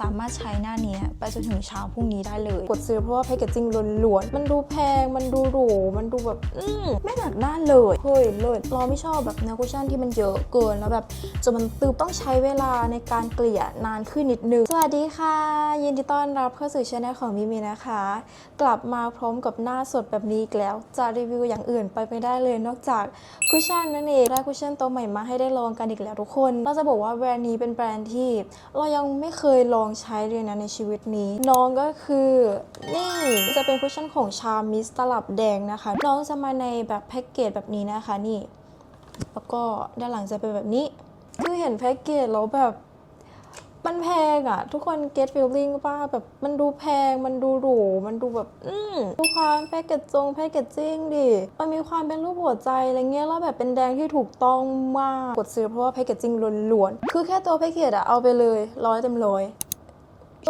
สามารถใช้หน้านี้ไปจนถึงเช้าพรุ่งนี้ได้เลย กดซื้อเพราะว่าแพคเกจจิ้งล้วนๆ มันดูแพง มันดูหรู มันดูแบบ อืมไม่หนักหน้าเลย เฮ้ยเลยเราไม่ชอบแบบเนื้อคุชชั่นที่มันเยอะเกิน แล้วแบบจนมันตึบต้องใช้เวลาในการเกลี่ยนานขึ้นนิดนึง สวัสดีค่ะ ยินดีต้อนรับเข้าสู่ช anel ของมิมีนะคะ กลับมาพร้อมกับหน้าสดแบบนี้อีกแล้ว จะรีวิวอย่างอื่นไปไม่ได้เลย นอกจากคุชชั่นนั่นเองได้คุชชั่นตัวใหม่มาให้ได้ลองกันอีกแล้วทุกคน เราจะบอกว่าแบรนด์นี้เป็นแบรนด์ที่ เรายังไม่เคยลององใช้เลยนะในชีวิตนี้ น้องก็คือนี่จะเป็นคุชชั่นของชามิสตลับแดงนะคะ น้องจะมาในแบบแพ็กเกจแบบนี้นะคะนี่ แล้วก็ด้านหลังจะเป็นแบบนี้ คือเห็นแพ็กเกจแล้วแบบมันแพงอะทุกคน get feeling ป่ะแบบมันดูแพงมันดูหรูมันดูแบบ อืมดูความแพ็กเกจจงแพ็กเกจจิ้งดิมันมีความเป็นรูปหัวใจอะไรเงี้ยแล้วแบบเป็นแดงที่ถูกต้องมากกดซื้อเพราะว่าแพ็กเกจจิ้งล้วนๆคือแค่ตัวแพ็กเกจอะเอาไปเลยร้อยเต็มร้อย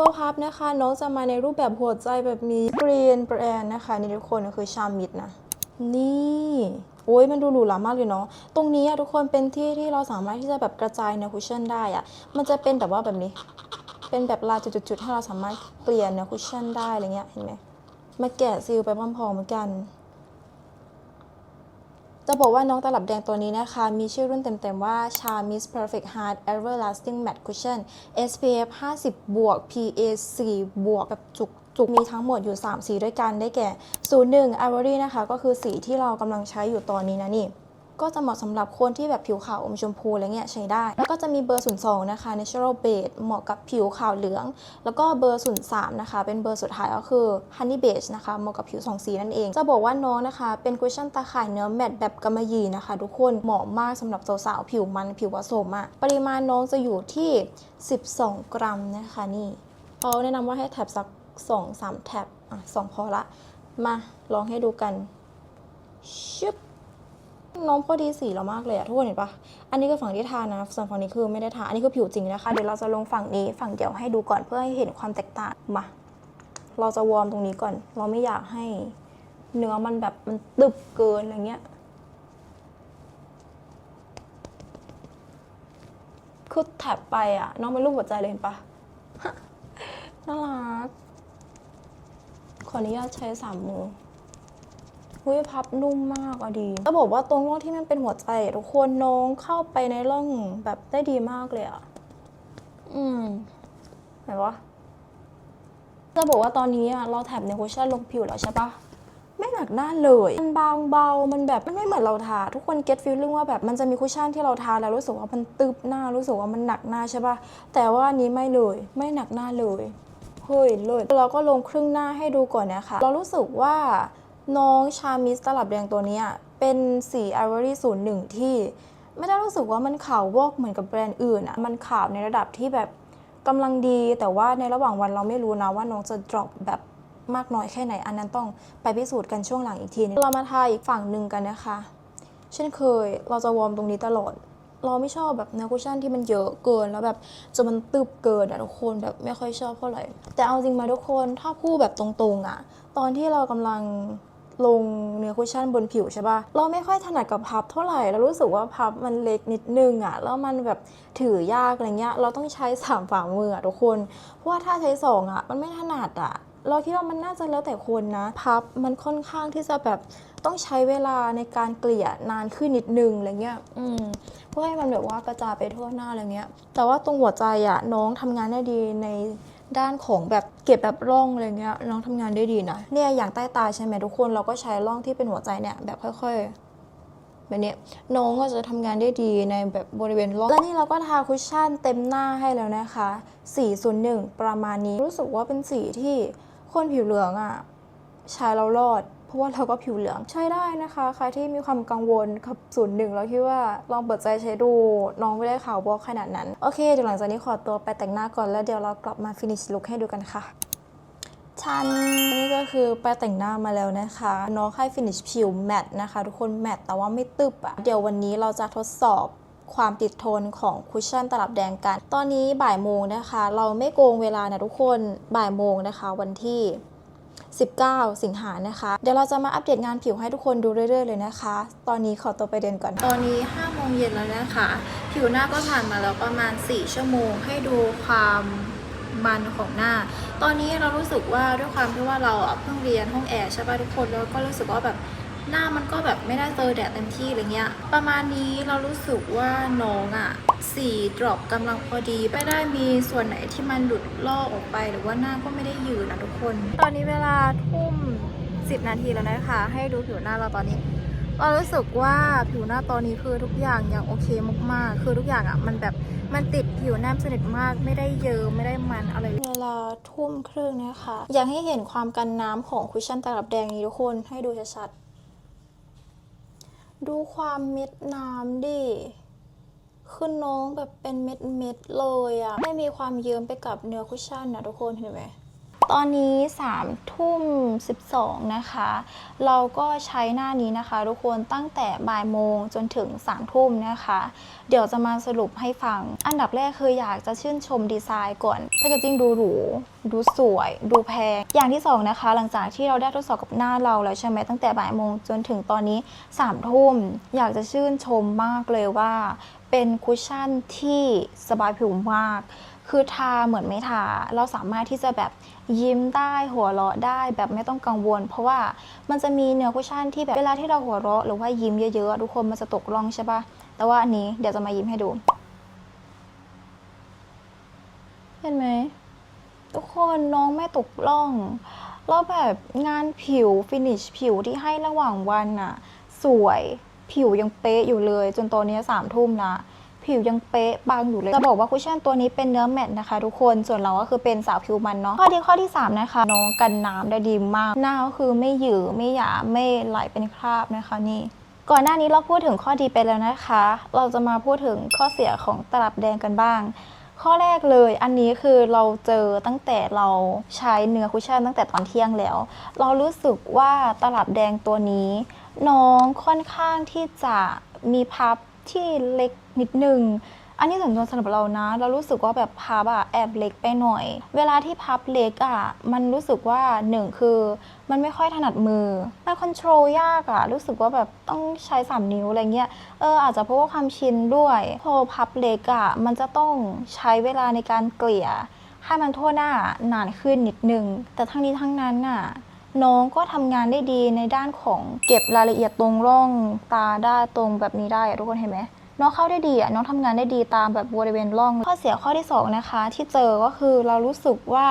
ตัวพับนะคะ น้องจะมาในรูปแบบหัวใจแบบนี้ Green Brand นะคะนี่ทุกคนคือชามิดนะ นี่โอ้ยมันดูหรูหรามากเลยเนาะ ตรงนี้อะทุกคนเป็นที่ที่เราสามารถที่จะแบบกระจายเนื้อคุชชั่นได้อะมันจะเป็นแบบว่าแบบนี้ เป็นแบบลายจุดๆๆให้เราสามารถเปลี่ยนเนื้อคุชชั่นได้อะไรเงี้ยเห็นไหมมาแกะซีลไปพร้อมๆกัน จะบอกว่าน้องตลับแดงตัวนี้นะคะ มีชื่อรุ่นเต็มๆว่า Charmis Perfect Hard Everlasting Matte Cushion SPF 50 บวก PA 4 บวกแบบจุกจุกมีทั้งหมดอยู่ 3 สีด้วยกันได้แก่ 01 Ivory นะคะ ก็คือสีที่เรากำลังใช้อยู่ตอนนี้นะนี่ ก็จะเหมาะสำหรับคนที่แบบผิวขาวอมชมพูอะไรเงี้ยใช้ได้ แล้วก็จะมีเบอร์ 02 นะคะ Natural Beige เหมาะกับผิวขาวเหลือง แล้วก็เบอร์ 03 นะคะ เป็นเบอร์สุดท้ายก็คือ Honey Beige นะคะเหมาะกับผิวสองสีนั่นเอง จะบอกว่าน้องนะคะ เป็นคุชชั่นตาข่ายเนื้อแมตต์แบบกำมะหยี่นะคะ ทุกคนเหมาะมากสำหรับสาวๆผิวมันผิวผสมอะปริมาณน้องจะอยู่ที่ 12 กรัมนะคะนี่เขาแนะนำว่าให้แท็บสัก 2-3 แท็บอะ2พอละมาลองให้ดูกันชึบ น้องพอดีสีเรามากเลยอะทุกคนเห็นปะอันนี้คือฝั่งที่ทานะ ส่วนฝั่งนี้คือไม่ได้ทา อันนี้คือผิวจริงนะคะ เดี๋ยวเราจะลงฝั่งนี้ฝั่งเดียวให้ดูก่อนเพื่อให้เห็นความแตกต่าง มา เราจะวอร์มตรงนี้ก่อน เราไม่อยากให้เนื้อมันแบบมันตึบเกินอะไรเงี้ย คือแทบไปอะน้องเป็นรูปหัวใจเลยเห็นปะน่ารัก ขออนุญาตใช้สามมือ หุ้ยพับนุ่มมากอะดีจะบอกว่าตรงร่องที่มันเป็นหัวใจทุกคนน้องเข้าไปในร่องแบบได้ดีมากเลยอะอืมเห็นปะจะบอกว่าตอนนี้อะเราแถบในคุชชั่นลงผิวแล้วใช่ปะไม่หนักหน้าเลย มันบางเบา มันแบบมันไม่เหมือนเราทา ทุกคนเก็ตฟีลลิ่งว่าแบบมันจะมีคุชชั่นที่เราทาแล้วรู้สึกว่ามันตึบหน้า รู้สึกว่ามันหนักหน้าใช่ปะแต่ว่านี้ไม่เลย ไม่หนักหน้าเลย เฮ้ยเลยเราก็ลงครึ่งหน้าให้ดูก่อนนะคะ เรารู้สึกว่า น้องชามิสตลับแดงตัวนี้เป็นสีไอวอรี่ศูนย์หนึ่งที่ไม่ได้รู้สึกว่ามันขาววอกเหมือนกับแบรนด์อื่นอะมันขาวในระดับที่แบบกำลังดี แต่ว่าในระหว่างวันเราไม่รู้นะว่าน้องจะ drop แบบมากน้อยแค่ไหน อันนั้นต้องไปพิสูจน์กันช่วงหลังอีกทีนึงเรามาทาอีกฝั่งหนึ่งกันนะคะ เช่นเคยเราจะวอร์มตรงนี้ตลอด เราไม่ชอบแบบเนื้อคุชชั่นที่มันเยอะเกินแล้วแบบจนมันตึบเกินอะทุกคนแบบไม่ค่อยชอบเท่าไหร่แต่เอาจริงมาทุกคนถ้าพูดแบบตรงๆอะตอนที่เรากำลัง ลงเนื้อคุชชั่นบนผิวใช่ปะเราไม่ค่อยถนัดกับพับเท่าไหร่ เรารู้สึกว่าพับมันเล็กนิดนึงอะแล้วมันแบบถือยากอะไรเงี้ย เราต้องใช้สามฝ่ามืออะทุกคน เพราะว่าถ้าใช้สองอะมันไม่ถนัดอะเราคิดว่ามันน่าจะแล้วแต่คนนะ พับมันค่อนข้างที่จะแบบต้องใช้เวลาในการเกลี่ยนานขึ้นนิดนึงอะไรเงี้ย อืม เพื่อให้มันแบบว่ากระจายไปทั่วหน้าอะไรเงี้ย แต่ว่าตรงหัวใจอะน้องทำงานได้ดีใน ด้านของแบบเก็บแบบร่องอะไรเงี้ยน้องทำงานได้ดีนะเนี่ยอย่างใต้ตาใช่ไหมทุกคนเราก็ใช้ร่องที่เป็นหัวใจเนี่ยแบบค่อยๆแบบนี้น้องก็จะทำงานได้ดีในแบบบริเวณร่องและนี่เราก็ทาคุชชั่นเต็มหน้าให้แล้วนะคะ401ประมาณนี้รู้สึกว่าเป็นสีที่คนผิวเหลืองอะใช้แล้วรอด เพราะว่าเราก็ผิวเหลืองใช้ได้นะคะ ใครที่มีความกังวลกับศูนย์หนึ่งแล้วคิดว่าลองเปิดใจใช้ดูน้องไม่ได้ขาวบอกขนาดนั้น โอเคเดี๋ยวหลังจากนี้ขอตัวไปแต่งหน้าก่อนแล้วเดี๋ยวเรากลับมาฟินิชลุคให้ดูกันค่ะชันนี่ก็คือไปแต่งหน้ามาแล้วนะคะ น้องให้ฟินิชผิวแมตต์นะคะ ทุกคนแมตต์แต่ว่าไม่ตึบอะเดี๋ยววันนี้เราจะทดสอบความติดทนของคุชชั่นตลับแดงกัน ตอนนี้บ่ายโมงนะคะ เราไม่โกงเวลานะทุกคนบ่ายโมงนะคะ วันที่ 19 สิงหานะคะ เดี๋ยวเราจะมาอัปเดตงานผิวให้ทุกคนดูเรื่อย ๆ เลยนะคะ ตอนนี้ขอตัวไปเดินก่อน ตอนนี้5โมงเย็นแล้วนะคะ ผิวหน้าก็ผ่านมาแล้วประมาณ 4 ชั่วโมง ให้ดูความมันของหน้า ตอนนี้เรารู้สึกว่าด้วยความที่ว่าเราเพิ่งเรียนห้องแอร์ใช่ป่ะทุกคนแล้วก็รู้สึกว่าแบบ หน้ามันก็แบบไม่ได้เจอแดดเต็มที่อะไรเงี้ย ประมาณนี้เรารู้สึกว่าน้องอะสีดรอปกำลังพอดี ไม่ได้มีส่วนไหนที่มันหลุดลอกออกไป หรือว่าหน้าก็ไม่ได้ยืนนะทุกคน ตอนนี้เวลาทุ่ม 10 นาทีแล้วนะคะ ให้ดูผิวหน้าเราตอนนี้เรารู้สึกว่าผิวหน้าตอนนี้คือทุกอย่างยังโอเคมากๆ คือทุกอย่างอะมันแบบมันติดผิวแนบสนิทมากไม่ได้เยิ้มไม่ได้มันอะไรเวลาทุ่มครึ่งนะคะ อยากให้เห็นความกันน้ำของคุชชั่นตลับแดงนี้ทุกคนให้ดูชัดๆ ดูความเม็ดน้ำดิคือน้องแบบเป็นเม็ดเม็ดๆเลยอะไม่มีความเยิ้มไปกับเนื้อคุชชั่นนะทุกคนเห็นไหม ตอนนี้3ทุ่ม12 นะคะ เราก็ใช้หน้านี้นะคะ ทุกคนตั้งแต่บ่ายโมงจนถึง3ทุ่มนะคะ เดี๋ยวจะมาสรุปให้ฟัง อันดับแรกคืออยากจะชื่นชมดีไซน์ก่อนแพคเกจิ้งดูหรู ดูสวย ดูแพง อย่างที่สองนะคะ หลังจากที่เราได้ทดสอบกับหน้าเราแล้วใช่ไหมตั้งแต่บ่ายโมงจนถึงตอนนี้3ทุ่มอยากจะชื่นชมมากเลยว่า เป็นคุชชั่นที่สบายผิวมากคือทาเหมือนไม่ทา เราสามารถที่จะแบบ ยิ้มได้หัวเราะได้แบบไม่ต้องกังวล เพราะว่ามันจะมีเนื้อคุชชั่นที่แบบเวลาที่เราหัวเราะหรือว่ายิ้มเยอะๆทุกคนมันจะตกร่องใช่ปะแต่ว่าอันนี้เดี๋ยวจะมายิ้มให้ดู เห็นไหมทุกคนน้องไม่ตกร่องแล้วแบบงานผิวฟินิชผิวที่ให้ระหว่างวันอะสวยผิวยังเป๊ะอยู่เลย จนตอนนี้สามทุ่มละ ผิวยังเป๊ะบางอยู่เลย จะบอกว่าคุชชั่นตัวนี้เป็นเนื้อแมตต์นะคะ ทุกคน ส่วนเราก็คือเป็นสาวผิวมันเนาะ ข้อดีข้อที่ 3 นะคะ น้องกันน้ำได้ดีมาก หน้าก็คือไม่หยือไม่หยาไม่ไหลเป็นคราบนะคะนี่ก่อนหน้านี้เราพูดถึงข้อดีไปแล้วนะคะ เราจะมาพูดถึงข้อเสียของตลับแดงกันบ้าง ข้อแรกเลย อันนี้คือเราเจอตั้งแต่เราใช้เนื้อคุชชั่นตั้งแต่ตอนเที่ยงแล้ว เรารู้สึกว่าตลับแดงตัวนี้ น้องค่อนข้างที่จะ มีพับที่เล็กนิดนึง อันนี้ส่วนตัวสำหรับเรานะ เรารู้สึกว่าแบบพับอะแอบเล็กไปหน่อย เวลาที่พับเล็กอะมันรู้สึกว่าหนึ่งคือมันไม่ค่อยถนัดมือมันคอนโทรลยากอะรู้สึกว่าแบบต้องใช้ 3 นิ้วอะไรเงี้ย เอออาจจะเพราะว่าความชินด้วย พอพับเล็กอะมันจะต้องใช้เวลาในการเกลี่ยให้มันทั่วหน้านานขึ้นนิดนึง แต่ทั้งนี้ทั้งนั้นน่ะ น้องก็ทำงานได้ดีในด้านของเก็บรายละเอียดตรงร่องตาได้ตรงแบบนี้ได้ทุกคนเห็นไหมน้องเข้าได้ดีอะน้องทำงานได้ดีตามแบบบริเวณร่อง ข้อเสียข้อที่สองนะคะ ที่เจอก็คือเรารู้สึกว่า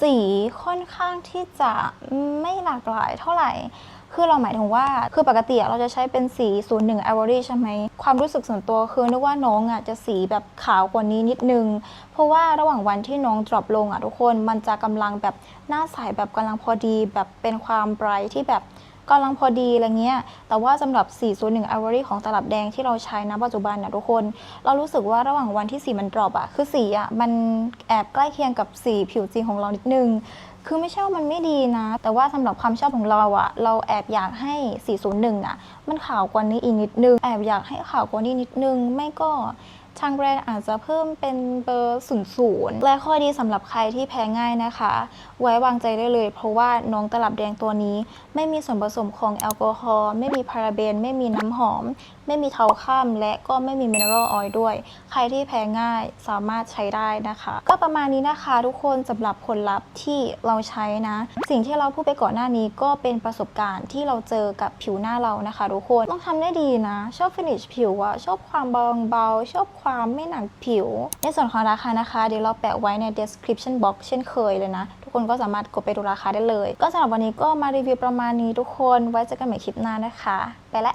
สีค่อนข้างที่จะไม่หลากหลายเท่าไหร่ คือเราหมายถึงว่าคือปกติเราจะใช้เป็นสี 01 Ivory ใช่ไหม ความรู้สึกส่วนตัวคือนึกว่าน้องอะจะสีแบบขาวกว่านี้นิดนึง เพราะว่าระหว่างวันที่น้อง drop ลงอะทุกคนมันจะกำลังแบบหน้าใสแบบกำลังพอดีแบบเป็นความไบรท์ที่แบบกำลังพอดีอะไรเงี้ย แต่ว่าสำหรับ 401 Ivory ของตลับแดงที่เราใช้นะปัจจุบันนะทุกคน เรารู้สึกว่าระหว่างวันที่สีมัน drop อะคือสีอะมันแอบใกล้เคียงกับสีผิวจริงของเรานิดนึง คือไม่ใช่ว่ามันไม่ดีนะ แต่ว่าสำหรับความชอบของเราอะเราแอบอยากให้ 401อะมันขาวกว่านี้อีกนิดนึง แอบอยากให้ขาวกว่านี้นิดนึง ไม่ก็ ทางแบรนด์อาจจะเพิ่มเป็นเบอร์ศูนย์ศูนย์และข้อดีสำหรับใครที่แพ้ง่ายนะคะ ไว้วางใจได้เลย เพราะว่าน้องตลับแดงตัวนี้ ไม่มีส่วนผสมของแอลกอฮอล์ไม่มีพาราเบน ไม่มีน้ำหอม ไม่มีเทาข้ามและก็ไม่มีมินเนอรัลออยล์ด้วย ใครที่แพ้ง่ายสามารถใช้ได้นะคะ ก็ประมาณนี้นะคะทุกคนสำหรับผลลัพธ์ที่เราใช้นะ สิ่งที่เราพูดไปก่อนหน้านี้ก็เป็นประสบการณ์ที่เราเจอกับผิวหน้าเรานะคะ ทุกคนต้องทำได้ดีนะ ชอบฟินิชผิวอะชอบความบางเบาชอบความไม่หนักผิว ในส่วนของราคานะคะเดี๋ยวเราแปะไว้ใน description box เช่นเคยเลยนะ ทุกคนก็สามารถกดไปดูราคาได้เลย ก็สำหรับวันนี้ก็มารีวิวประมาณนี้ทุกคนไว้เจอกันใหม่คลิปหน้านะคะ ไปละ